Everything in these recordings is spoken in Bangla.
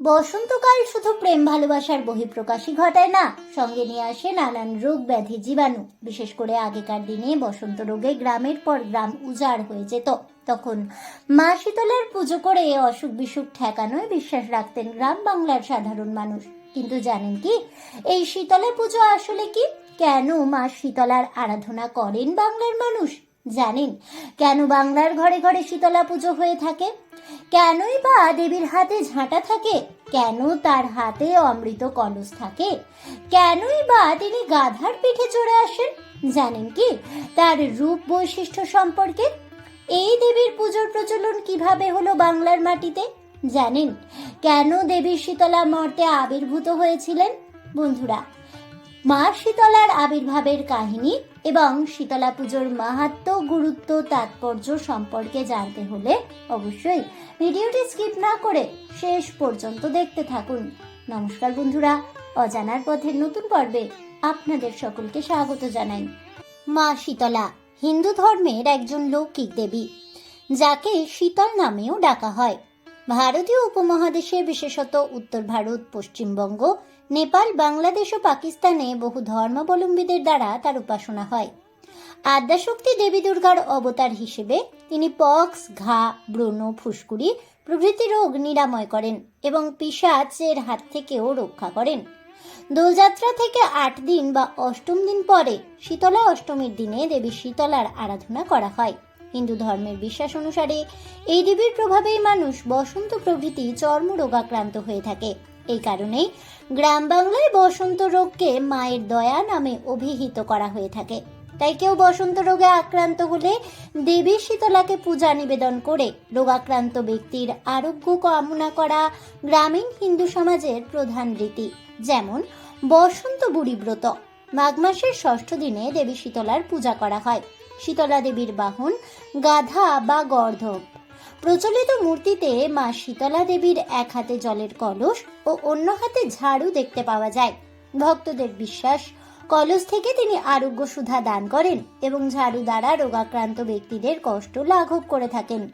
বসন্তকাল শুধু প্রেম, ভালোবাসার বহিঃপ্রকাশই ঘটায় না, সঙ্গে নিয়ে আসে নানান রোগ ব্যাধি জীবাণু। বিশেষ করে আগেকার দিনে বসন্ত রোগে গ্রামের পর গ্রাম উজাড় হয়ে যেত। তখন মা শীতলার পুজো করে অসুখ বিসুখ ঠেকানোয় বিশ্বাস রাখতেন গ্রাম বাংলার সাধারণ মানুষ। কিন্তু জানেন কি, এই শীতলা পুজো আসলে কি? কেন মা শীতলার আরাধনা করেন বাংলার মানুষ? জানেন, কেন বাংলার ঘরে ঘরে শীতলা পুজো হয়ে থাকে? কেনই বা দেবীর হাতে ঝাঁটা থাকে? কেন তার হাতে অমৃত কলস থাকে? কেনই বা তিনি গাধার পিঠে চড়ে আসেন? জানেন কি, তার রূপ বৈশিষ্ট্য সম্পর্কে? এই দেবীর পুজোর প্রচলন কীভাবে হলো বাংলার মাটিতে? জানেন, কেন দেবী শীতলা মর্তে আবির্ভূত হয়েছিলেন? বন্ধুরা, মা শীতলার আবির্ভাবের কাহিনী এবং শীতলা পুজোর মাহাত্ম, গুরুত্ব, তাৎপর্য সম্পর্কে জানতে হলে অবশ্যই ভিডিওটি স্কিপ না করে শেষ পর্যন্ত দেখতে থাকুন। নমস্কার বন্ধুরা, অজানার পথের নতুন পর্বে আপনাদের সকলকে স্বাগত জানাই। মা শীতলা হিন্দু ধর্মের একজন লৌকিক দেবী, যাকে শীতল নামেও ডাকা হয়। ভারতীয় উপমহাদেশে বিশেষত উত্তর ভারত, পশ্চিমবঙ্গ নেপাল, বাংলাদেশ ও পাকিস্তানে বহু ধর্মাবলম্বীদের দ্বারা তার উপাসনা হয়। আদ্যাশক্তি দেবী দুর্গার অবতার হিসেবে তিনি পক্স, ঘা, ব্রণ, ফুসকুড়ি প্রভৃতি রোগ নিরাময় করেন এবং পিসাচের হাত থেকেও রক্ষা করেন। দোলযাত্রা থেকে আট দিন বা অষ্টম দিন পরে শীতলা অষ্টমীর দিনে দেবী শীতলার আরাধনা করা হয়। হিন্দু ধর্মের বিশ্বাস অনুসারে এই দেবীর প্রভাবেই মানুষ বসন্ত প্রভৃতি চর্মরোগাক্রান্ত হয়ে থাকে। এই কারণেই গ্রাম বাংলায় বসন্ত রোগকে মায়ের দয়া নামে অভিহিত করা হয়ে থাকে। তাই কেউ বসন্ত রোগে আক্রান্ত হলে দেবী শীতলাকে পূজা নিবেদন করে রোগাক্রান্ত ব্যক্তির আরোগ্য কামনা করা গ্রামীণ হিন্দু সমাজের প্রধান রীতি, যেমন বসন্ত বুড়ি ব্রত। মাঘ মাসের ষষ্ঠ দিনে দেবী শীতলার পূজা করা হয়। শীতলা দেবীর বাহন গাধা বা গর্ধব। প্রচলিত মূর্তিতে মা শীতলা দেবীর এক হাতে জলের কলস ও অন্য হাতে ঝাড়ু দেখতে পাওয়া যায়। ভক্তদের বিশ্বাস, কলস থেকে তিনি আরোগ্য সুধা দান করেন এবং ঝাড়ু দ্বারা রোগাক্রান্ত ব্যক্তিদের কষ্ট লাঘব করে থাকেন।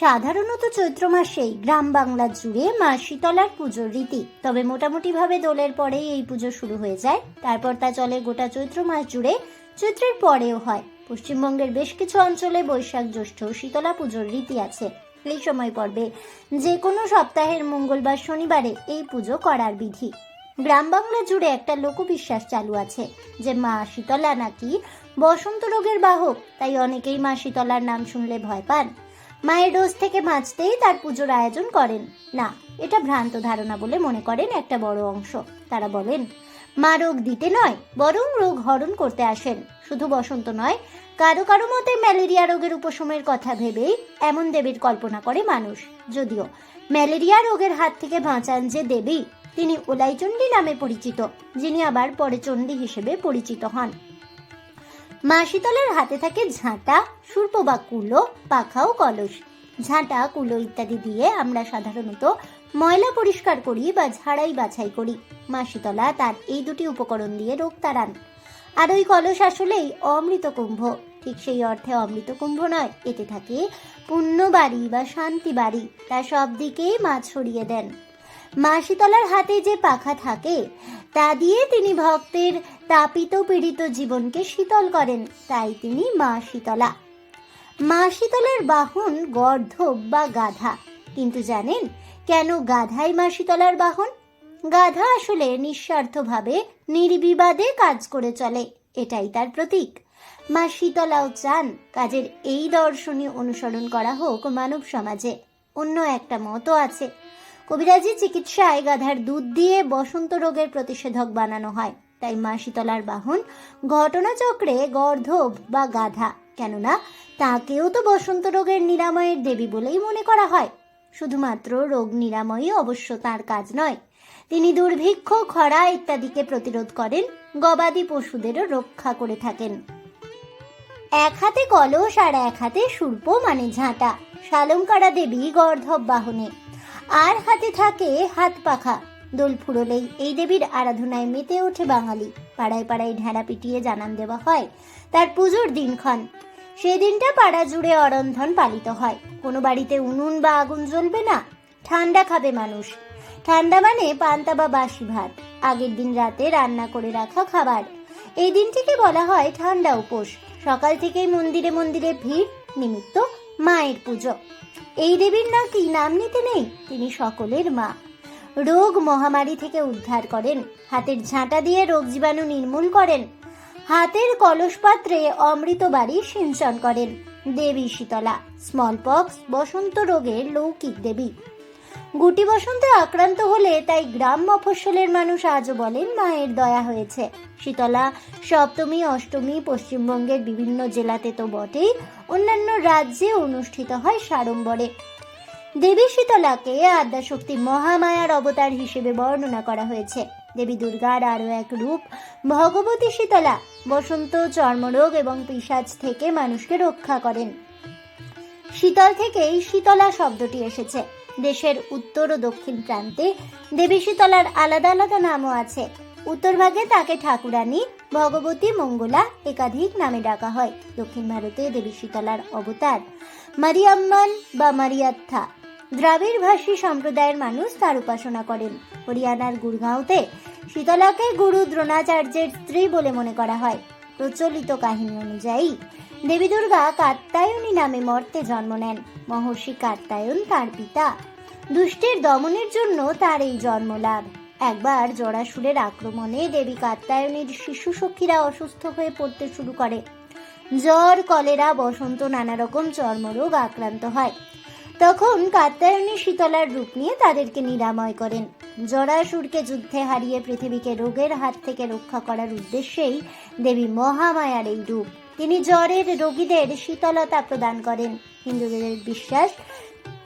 সাধারণত চৈত্র মাসেই গ্রাম বাংলা জুড়ে মা শীতলার পুজোর রীতি, তবে মোটামুটিভাবে দোলের পরেই এই পুজো শুরু হয়ে যায়। তারপর তা চলে গোটা চৈত্র মাস জুড়ে, চৈত্রের পরেও হয়। পশ্চিমবঙ্গের বেশ কিছু অঞ্চলে বৈশাখ জ্যৈষ্ঠ শীতলা পুজোর রীতি আছে। এই সময় পর্বে যে কোনো সপ্তাহের মঙ্গলবার শনিবারে এই পুজো করার বিধি। গ্রাম বাংলা জুড়ে একটা লোকবিশ্বাস চালু আছে যে মা শীতলা নাকি বসন্ত রোগের বাহক, তাই অনেকেই মা শীতলার নাম শুনলে ভয় পান। মায়ের ডোজ থেকে বাঁচতেই তার পুজোর আয়োজন করেন। না, এটা ভ্রান্ত ধারণা বলে মনে করেন একটা বড় অংশ। তারা বলেন মা রোগ দিতে নয়, বরং রোগ হরণ করতে আসেন। শুধু বসন্ত নয়, কারও কারও মতে ম্যালেরিয়া রোগের উপশমের কথা ভেবেই এমন দেবীর কল্পনা করে মানুষ। যদিও ম্যালেরিয়া রোগের হাত থেকে বাঁচান যে দেবী, তিনি ওলাইচণ্ডী নামে পরিচিত, যিনি আবার পরে চণ্ডী হিসেবে পরিচিত হন। মা শীতলার হাতে থাকে ঝাঁটা, সুর্প বা কুলো, পাখা ও কলস। ঝাঁটা, কুলো ইত্যাদি দিয়ে আমরা সাধারণত ময়লা পরিষ্কার করি বা ঝাড়াই বাছাই করি। মা শীতলা তার এই দুটি উপকরণ দিয়ে রোগ তাড়ান। আর ওই কলস আসলেই অমৃত কুম্ভ। ঠিক সেই অর্থে অমৃত কুম্ভ নয়, এতে থাকে পুণ্য বাড়ি বা শান্তি বাড়ি তা সব দিকেই মাছ ছড়িয়ে দেন। মা শীতলার হাতে যে পাখা থাকে, তা দিয়ে তিনি ভক্তের তাপিত পীড়িত জীবনকে শীতল করেন, তাই তিনি মা শীতলা মা শীতলার বাহন গর্ধব বা গাধা। কিন্তু জানেন কেন গাধাই মা শীতলার বাহন? গাধা আসলে নিঃস্বার্থভাবে, নির্বিবাদে কাজ করে চলে, এটাই তার প্রতীক। মা শীতলাও চান কাজের এই দর্শনী অনুসরণ করা হোক মানব সমাজে, অন্য একটা মতও আছে। কবিরাজি চিকিৎসায় গাধার দুধ দিয়ে বসন্ত রোগের প্রতিষেধক বানানো হয়, তাই মা শীতলার বাহন ঘটনাচক্রে গর্ধব বা গাধা, কেননা তাকেও তো বসন্ত রোগের নিরাময়ের দেবী বলেই মনে করা হয়। শুধুমাত্র রোগ নিরাময়ই অবশ্য তার কাজ নয়। তিনি দুর্ভিক্ষ, খরা ইত্যাদিকে প্রতিরোধ করেন, গবাদি পশুদেরও রক্ষা করে থাকেন। এক হাতে কলস আর এক হাতে সূর্প মানে ঝাঁটা শালঙ্কারা দেবী গর্ধব বাহনে। আর হাতে থাকে হাত পাখা, দোল ফুরলেই এই দেবীর আরাধনায় মেতে ওঠে বাঙালি। পাড়ায় পাড়ায় ঢেড়া পিটিয়ে জানান দেওয়া হয় তার পুজোর দিনক্ষণ। সেদিনটা পাড়া জুড়ে অরন্ধন পালিত হয়। কোনো বাড়িতে উনুন বা আগুন জ্বলবে না। ঠান্ডা খাবে মানুষ। ঠান্ডা মানে পান্তা বা বাসি ভাত। আগের দিন রাতে রান্না করে রাখা খাবার। এই দিনটিকে বলা হয় ঠান্ডা উপোস। সকাল থেকেই মন্দিরে মন্দিরে ভিড়, নিমিত্ত মায়ের পুজো। এই দেবীর নাকি নাম নিতে নেই? তিনি সকলের মা। রোগ মহামারী থেকে উদ্ধার করেন। হাতের ঝাঁটা দিয়ে রোগ জীবাণু নির্মূল করেন। হাতের কলস পাত্রে অমৃত বাড়ি সিঞ্চন করেন। দেবী শীতলা স্মল পক্স বসন্ত রোগের লৌকিক দেবী। গুটি বসন্তে আক্রান্ত হলে তাই গ্রাম মফস্বলের মানুষ আজও বলেন মায়ের দয়া হয়েছে। শীতলা, সপ্তমী, অষ্টমী পশ্চিমবঙ্গের বিভিন্ন জেলাতে তো বটেই, অন্যান্য রাজ্যে অনুষ্ঠিত হয় সাড়ম্বরে। দেবী শীতলাকে আদ্যাশক্তি মহামায়ার অবতার হিসেবে বর্ণনা করা হয়েছে। দেবী দুর্গার আরও এক রূপ, ভগবতী শীতলা, বসন্ত, চর্মরোগ এবং পিসাজ থেকে মানুষকে রক্ষা করেন। শীতল থেকেই শীতলা শব্দটি এসেছে। দেশের উত্তর ও দক্ষিণ প্রান্তে দেবী শীতলার আলাদা আলাদা নামও আছে। উত্তর ভাগে তাকে ঠাকুরানী, ভগবতী, মঙ্গলা একাধিক নামে ডাকা হয়। দক্ষিণ ভারতে দেবী শীতলার অবতার মারিয়াম্মান বা মারিয়াত্থা। দ্রাবিড় ভাষী সম্প্রদায়ের মানুষ তার উপাসনা করেন। হরিয়ানার গুরগাঁওতে শীতলাকে গুরু দ্রোণাচার্যের স্ত্রী বলে মনে করা হয়। প্রচলিত কাহিনী অনুযায়ী, দেবী দুর্গা কাত্তায়নী নামে মর্তে জন্ম নেন। মহর্ষি কাত্তায়ন তার পিতা। দুষ্টের দমনের জন্য তার এই জন্মলাভ একবার জরাসুরের আক্রমণে দেবী কাত্তায়নীর শিশু সখীরা অসুস্থ হয়ে পড়তে শুরু করে। জ্বর, কলেরা, বসন্ত নানা রকম চর্মরোগ আক্রান্ত হয়। তখন কাত্তায়নী শীতলার রূপ নিয়ে তাদেরকে নিরাময় করেন। জরাসুরকে যুদ্ধে হারিয়ে পৃথিবীকে রোগের হাত থেকে রক্ষা করার উদ্দেশ্যেই দেবী মহামায়ার এই রূপ। তিনি জ্বরের রোগীদের শীতলতা প্রদান করেন। হিন্দুদের বিশ্বাস,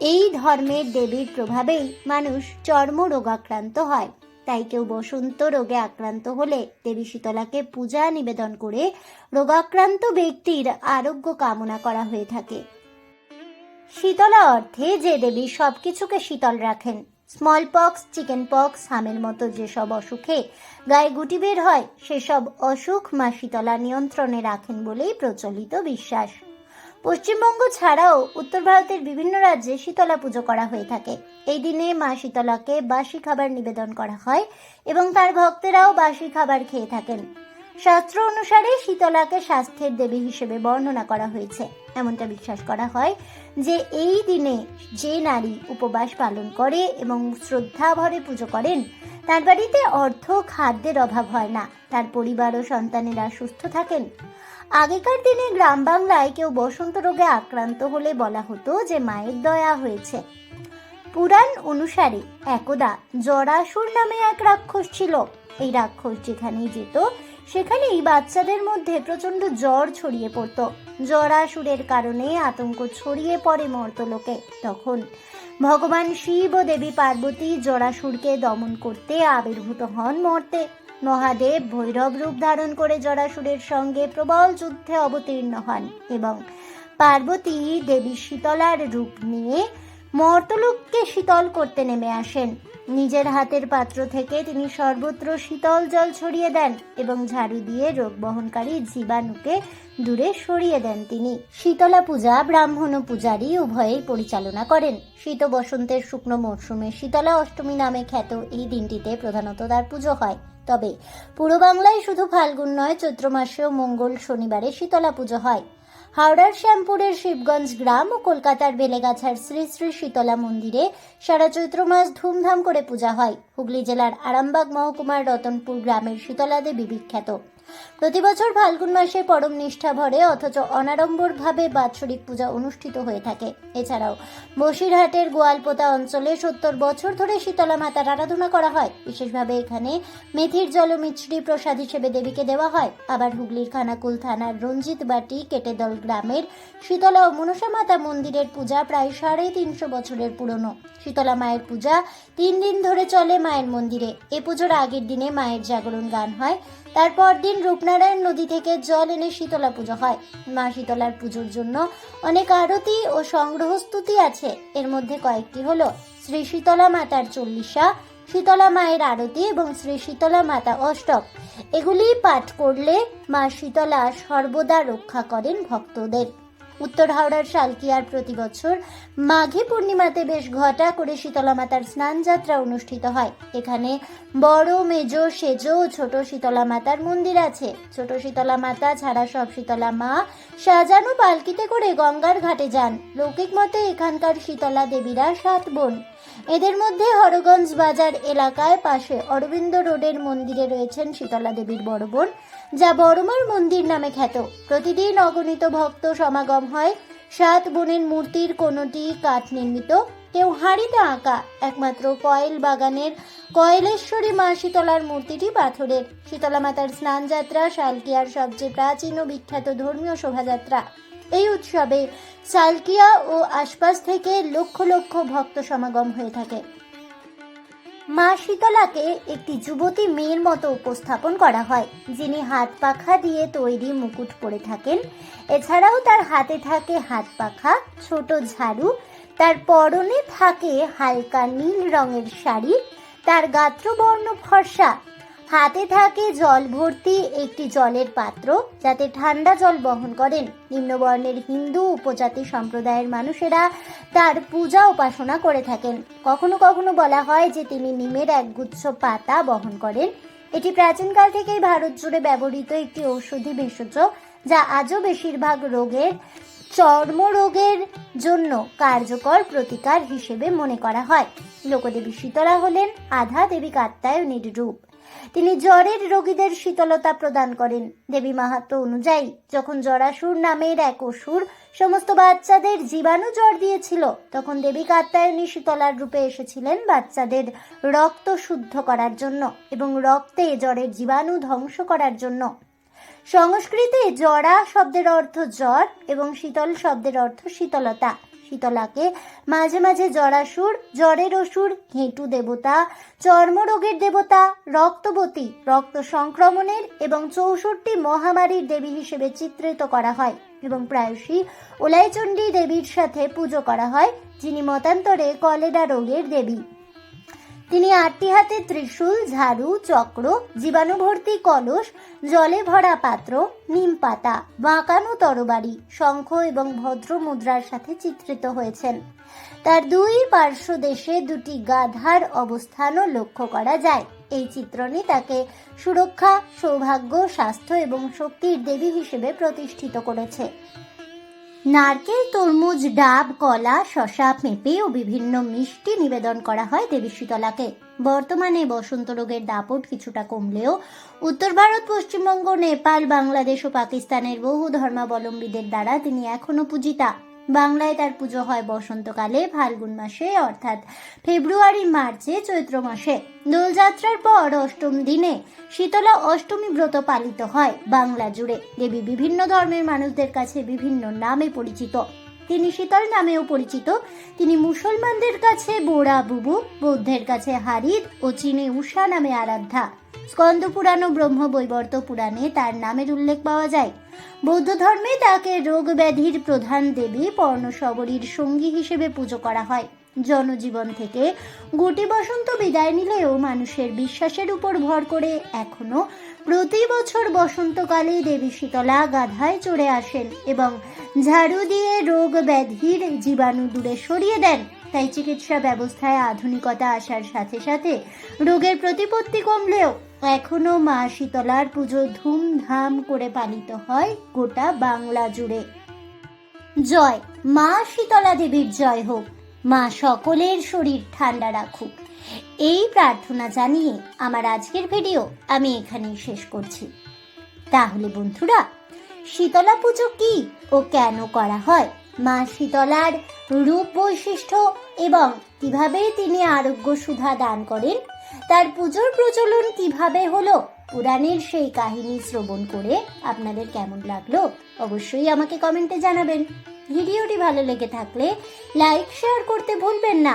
এই ধর্মের দেবীর প্রভাবেই মানুষ চর্ম রোগাক্রান্ত হয়। তাই কেউ বসন্ত রোগে আক্রান্ত হলে দেবী শীতলাকে পূজা নিবেদন করে রোগাক্রান্ত ব্যক্তির আরোগ্য কামনা করা হয়ে থাকে। শীতলা অর্থে যে দেবী সব কিছুকে শীতল রাখেন। স্মল পক্স চিকেন পক্স হামের মতো যেসব অসুখে গায়ে গুটি বের হয়, সেসব অসুখ মা শীতলা নিয়ন্ত্রণে রাখেন বলেই প্রচলিত বিশ্বাস। পশ্চিমবঙ্গ ছাড়াও উত্তর ভারতের বিভিন্ন রাজ্যে শীতলা পুজো করা হয়ে থাকে। এই দিনে মা শীতলাকে বাসি খাবার নিবেদন করা হয় এবং তার ভক্তেরাও বাসি খাবার খেয়ে থাকেন। শাস্ত্র অনুসারে শীতলাকে স্বাস্থ্যের দেবী হিসেবে বর্ণনা করা হয়েছে। এমনটা বিশ্বাস করা হয় যে এই দিনে যে নারী উপবাস পালন করে এবং শ্রদ্ধা ভরে পুজো করেন, তার বাড়িতে অর্থ খাদ্যের অভাব হয় না, তার পরিবার ও সন্তানেরা সুস্থ থাকেন। আগেকার দিনে গ্রাম বাংলায় কেউ বসন্ত রোগে আক্রান্ত হলে বলা হতো যে মায়ের দয়া হয়েছে। পুরাণ অনুসারে একদা জরাসুর নামে এক রাক্ষস ছিল। এই রাক্ষস যেখানেই যেত, সেখানেই বাচ্চাদের মধ্যে প্রচণ্ড জ্বর ছড়িয়ে পড়তো। জরাসুরের কারণে আতঙ্ক ছড়িয়ে পড়ে মর্তলোকে। তখন ভগবান শিব ও দেবী পার্বতী জরাসুরকে দমন করতে আবির্ভূত হন মর্তে। মহাদেব ভৈরব রূপ ধারণ করে জরাসুরের সঙ্গে প্রবল যুদ্ধে অবতীর্ণ হন এবং পার্বতী দেবী শীতলার রূপ নিয়ে মর্তলোককে শীতল করতে নেমে আসেন। নিজের হাতের পাত্র থেকে তিনি সর্বত্র শীতল জল ছড়িয়ে দেন এবং ঝাড়ু দিয়ে রোগ বহনকারী জীবাণুকে দূরে সরিয়ে দেন তিনি। শীতলা পূজা ব্রাহ্মণ ও পূজারী উভয়েই পরিচালনা করেন। শীত বসন্তের শুকনো মরশুমে শীতলা অষ্টমী নামে খ্যাত এই দিনটিতে প্রধানত তার পুজো হয়। তবে পূর্ব বাংলায় শুধু ফাল্গুন নয়, চৈত্র মাসেও মঙ্গল শনিবারে শীতলা পুজো হয়। হাওড়ার শ্যামপুরের শিবগঞ্জ গ্রাম ও কলকাতার বেলেগাছার শ্রী শ্রী শীতলা মন্দিরে সারা চৈত্র মাস ধুমধাম করে পূজা হয়। হুগলি জেলার আরামবাগ মহকুমার রতনপুর গ্রামের শীতলা দেবী বিখ্যাত। প্রতি বছর ফাল্গুন মাসে পরম নিষ্ঠা ভরে, অথচ অনাড়ম্বরভাবে বাৎসরিক পূজা অনুষ্ঠিত হয়ে থাকে। এছাড়াও বসিরহাটের গোয়ালপোতা অঞ্চলে সত্তর বছর ধরে শীতলা মাতার আরাধনা করা হয়। বিশেষভাবে এখানে মেথির জল মিছরি প্রসাদ হিসেবে দেবীকে দেওয়া হয়। আবার হুগলির খানাকুল থানার রঞ্জিত বাটি, কেটেদল গ্রামের শীতলা ও মনসা মাতা মন্দিরের পূজা প্রায় সাড়ে তিনশো বছরের পুরনো। শীতলা মায়ের পূজা তিন দিন ধরে চলে মায়ের মন্দিরে। এ পুজোর আগের দিনে মায়ের জাগরণ গান হয়। তারপর দিন রূপনারায়ণ নদী থেকে জল এনে শীতলা পুজো হয়। মা শীতলার পুজোর জন্য অনেক আরতি ও সংগ্রহ স্তুতি আছে। এর মধ্যে কয়েকটি হলো শ্রী শীতলা মাতার চল্লিশা, শীতলা মায়ের আরতি এবং শ্রী শীতলা মাতা অষ্টক। এগুলি পাঠ করলে মা শীতলা সর্বদা রক্ষা করেন ভক্তদের। উত্তর হাওড়ার শালকিয়ার প্রতি বছর মাঘী পূর্ণিমাতে বেশ ঘটা করে শীতলা মাতার স্নান যাত্রা অনুষ্ঠিত হয়। এখানে বড়, মেজ, সেজ ও ছোট শীতলা মাতার মন্দির আছে। ছোট শীতলা মাতা ছাড়া সব শীতলা মা সাজানো পালকিতে করে গঙ্গার ঘাটে যান। লৌকিক মতে এখানকার শীতলা দেবীরা সাত বোন। এদের মধ্যে হরগঞ্জ বাজার এলাকায় পাশে অরবিন্দ রোডের মন্দিরে রয়েছেন শীতলা দেবীর বড় বোন, যা বড়মার মন্দির নামে খ্যাত। প্রতিদিন অগণিত ভক্ত সমাগম হয়। সাত বোনের মূর্তির কোনোটি কাঠ নির্মিত, কেউ হাঁড়িতে আঁকা। একমাত্র কয়েল বাগানের কয়েলেশ্বরী মা শীতলার মূর্তিটি পাথরের। শীতলা মাতার স্নান যাত্রা শালকিয়ার সবচেয়ে প্রাচীন ও বিখ্যাত ধর্মীয় শোভাযাত্রা। এই উৎসবে সালকিয়া ও আশপাশ থেকে লক্ষ লক্ষ ভক্ত সমাগম হয়ে থাকে। মা শীতলাকে একটি যুবতী মেয়ের মতো উপস্থাপন করা হয়, যিনি হাত পাখা দিয়ে তৈরি মুকুট পরে থাকেন। এছাড়াও তার হাতে থাকে হাত পাখা, ছোট ঝাড়ু, তার পরনে থাকে হালকা নীল রঙের শাড়ি, তার গাত্রবর্ণ ফর্সা হাতে থাকে জল ভর্তি একটি জলের পাত্র যাতে ঠান্ডা জল বহন করেন। নিম্নবর্ণের হিন্দু উপজাতি সম্প্রদায়ের মানুষেরা তার পূজা উপাসনা করে থাকেন। কখনো কখনো বলা হয় যে তিনি নিমের একগুচ্ছ পাতা বহন করেন। এটি প্রাচীনকাল থেকেই ভারত জুড়ে ব্যবহৃত একটি ঔষধি ভেষজ যা আজও বেশিরভাগ রোগের চর্মরোগের জন্য কার্যকর প্রতিকার হিসেবে মনে করা হয়। লোকদেবী শীতলা হলেন আধা দেবী কাত্যায়নীর রূপ। তিনি জ্বরের রোগীদের শীতলতা প্রদান করেন। দেবী মাহাত্ম অনুযায়ী, যখন জরাসুর নামের এক অসুর সমস্ত বাচ্চাদের জীবাণু জ্বর দিয়েছিল, তখন দেবী কাত্যায়নী শীতলার রূপে এসেছিলেন বাচ্চাদের রক্ত শুদ্ধ করার জন্য এবং রক্তে জ্বরের জীবাণু ধ্বংস করার জন্য। সংস্কৃতে জরা শব্দের অর্থ জ্বর এবং শীতল শব্দের অর্থ শীতলতা। শীতলাকে মাঝে মাঝে জরাসুর, জ্বরের অসুর হেঁটু দেবতা, চর্মরোগের দেবতা, রক্তবতী, রক্ত সংক্রমণের এবং চৌষট্টি মহামারীর দেবী হিসেবে চিত্রিত করা হয় এবং প্রায়শই ওলাইচণ্ডী দেবীর সাথে পুজো করা হয়, যিনি মতান্তরে কলেরা রোগের দেবী। তিনি আটটি হাতে ত্রিশূল, ঝাড়ু, চক্র, জীবাণুভর্তি কলস, জলে ভরা পাত্র, নিম পাতা, বাঁকানো তরবারি, শঙ্খ এবং ভদ্র মুদ্রার সাথে চিত্রিত হয়েছেন। তার দুই পার্শ্ব দেশে দুটি গাধার অবস্থানও লক্ষ্য করা যায়। এই চিত্রণই তাকে সুরক্ষা, সৌভাগ্য, স্বাস্থ্য এবং শক্তির দেবী হিসেবে প্রতিষ্ঠিত করেছে। নারকেল, তরমুজ, ডাব, কলা শশা পেঁপে ও বিভিন্ন মিষ্টি নিবেদন করা হয় দেবী শীতলাকে। বর্তমানে বসন্ত রোগের দাপট কিছুটা কমলেও উত্তর ভারত, পশ্চিমবঙ্গ, নেপাল, বাংলাদেশ ও পাকিস্তানের বহু ধর্মাবলম্বীদের দ্বারা তিনি এখনও পূজিতা। বাংলায় তার পুজো হয় বসন্তকালে, ফাল্গুন মাসে, অর্থাৎ ফেব্রুয়ারি, মার্চে, চৈত্র মাসে। দোলযাত্রার পর অষ্টম দিনে শীতলা অষ্টমী ব্রত পালিত হয় বাংলা জুড়ে। দেবী বিভিন্ন ধর্মের মানুষদের কাছে বিভিন্ন নামে পরিচিত। তিনি শীতল নামেও পরিচিত। তিনি মুসলমানদের কাছে বোরা বুবু, বৌদ্ধের কাছে হারিদ ও চীনে উষা নামে আরাধ্যা। স্কন্দ পুরাণ ও ব্রহ্ম বৈবর্ত পুরাণে তার নামের উল্লেখ পাওয়া যায়। বৌদ্ধ ধর্মে তাকে রোগ ব্যাধির প্রধান দেবী পর্ণশবরীর সঙ্গী হিসেবে পুজো করা হয়। জনজীবন থেকে গুটি বসন্ত বিদায় নিলেও মানুষের বিশ্বাসের উপর ভর করে এখনও প্রতি বছর বসন্তকালে দেবী শীতলা গাধায় চড়ে আসেন এবং ঝাড়ু দিয়ে রোগ ব্যাধির জীবাণু দূরে সরিয়ে দেন। তাই চিকিৎসা ব্যবস্থায় আধুনিকতা আসার সাথে সাথে রোগের প্রতিপত্তি কমলেও এখনও মা শীতলার পুজো ধুমধাম করে পালিত হয় গোটা বাংলা জুড়ে। জয়, মা শীতলা দেবীর জয় হোক। মা সকলের শরীর ঠান্ডা রাখুক। এই প্রার্থনা জানিয়ে আমার আজকের ভিডিও আমি এখানেই শেষ করছি। তাহলে বন্ধুরা, শীতলা পুজো কি ও কেন করা হয়? মা শীতলার রূপ বৈশিষ্ট্য এবং কীভাবে তিনি আরোগ্য সুধা দান করেন, তার পুজোর প্রচলন কীভাবে হলো, পুরাণের সেই কাহিনী শ্রবণ করে আপনাদের কেমন লাগল অবশ্যই আমাকে কমেন্টে জানাবেন। ভিডিওটি ভালো লেগে থাকলে লাইক, শেয়ার করতে ভুলবেন না।